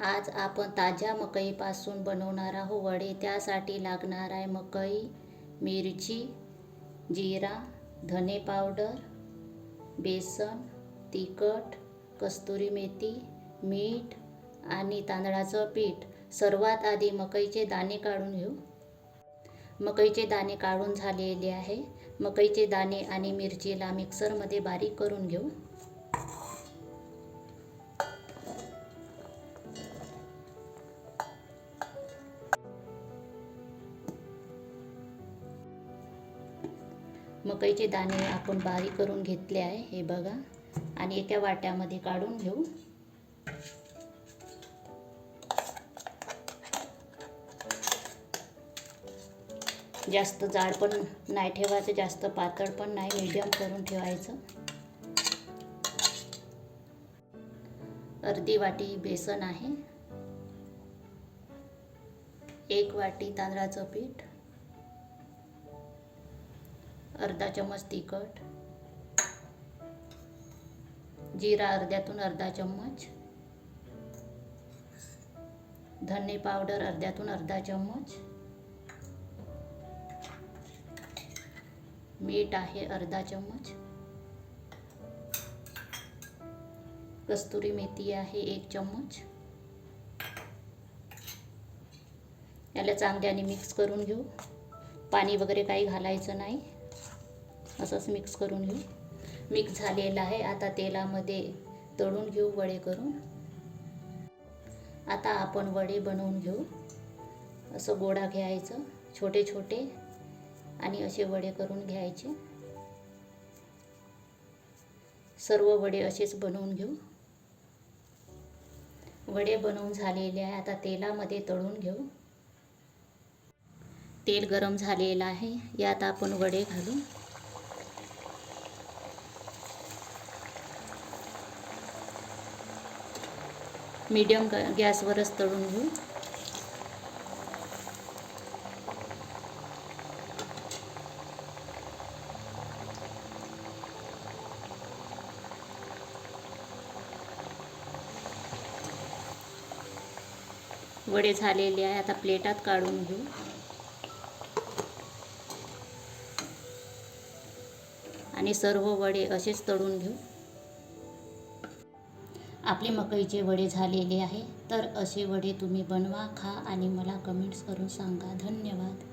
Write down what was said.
आज आपण ताज्या मकईपासून बनवणार आहोत वडे. त्यासाठी लागणार आहे मकई मिरची जिरा धने पावडर बेसन तिखट कस्तुरी मेथी मीठ आणि तांदळाचं पीठ. सर्वात आधी मकईचे दाणे काढून घेऊ. मकईचे दाणे काढून झालेले आहे. मकईचे दाणे आणि मिरचीला मिक्सरमध्ये बारीक करून घेऊ. मकईचे दाणे आपण बारीक करून घेतले आहे हे बघा. आणि एका वाट्यामध्ये काढून घेऊ. जास्त जाड पण नाही ठेवायचं जास्त पातळ पण नाही मीडियम करून ठेवायचं. अर्धी वाटी बेसन आहे. एक वाटी तांदळाचं पीठ. अर्धा चम्मच तिखट जिरा अर्ध्यातून अर्धा चम्मच. धने पावडर अर्ध्यातून अर्धा चम्मच. मीठ आहे अर्धा चम्मच. कस्तुरी मेथी आहे एक चम्मच. याला चांगल्याने मिक्स करून घेऊ. पाणी वगैरे काही घालायचं नाही. असंच मिक्स करून घेऊ. मिक्स झालेलं आहे. आता तेलामध्ये तळून घेऊ वडे करून. आता आपण वडे बनवून घेऊ. असं गोळा घ्यायचं छोटे छोटे आणि असे वडे करून घ्यायचे. सर्व वडे असेच बनवून घेऊ. वडे बनवून झालेले आहे. आता तेलामध्ये तळून घेऊ. तेल गरम झालेलं आहे. यात आपण वडे घालू. मीडियम गॅसवरच तळून घेऊ. वडे झालेले आहे आता प्लेटात काढून घेऊ. आणि सर्व वडे असेच तळून घेऊ. आपले मकईचे वडे झालेले आहे तर असे वडे तुम्ही बनवा खा आणि मला कमेंट्स करून सांगा. धन्यवाद.